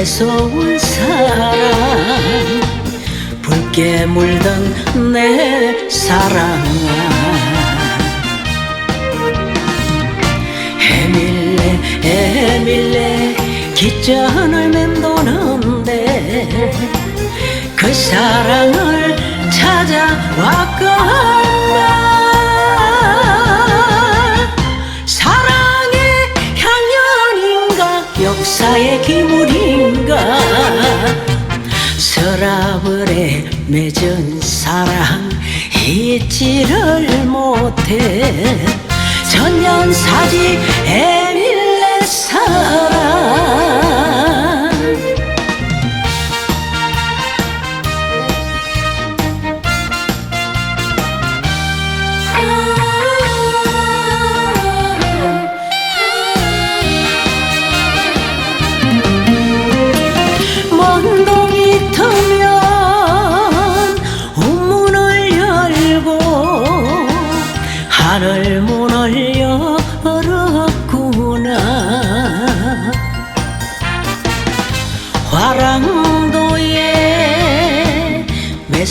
매서운 사랑. 붉게 물든 내 사랑아. 에밀레 에밀레 기전을 맴도는데 그 사랑을 찾아왔건 맺은 사랑 잊지를 못해 천년사지 에밀레 사랑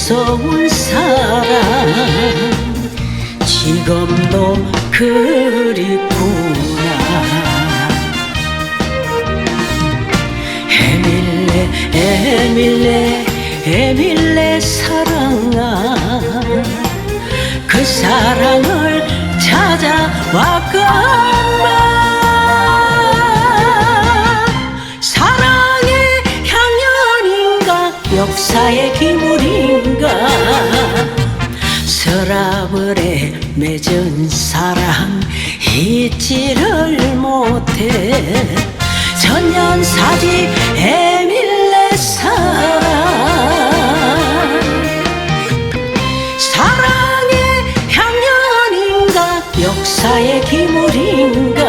매서운 사랑. 지금도 그립구나. 에밀레 에밀레 에밀레 사랑아. 그 사랑을 향연인가 역사의 기물인가 서랍을에 맺은 사랑 잊지를 못해. 천년사지 에밀레 사랑 사랑의 향연인가 역사의 기물인가.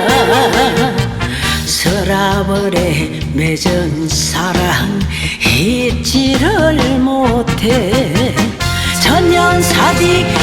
서랍을에 맺은 사랑 잊지를 못해 천년사지 에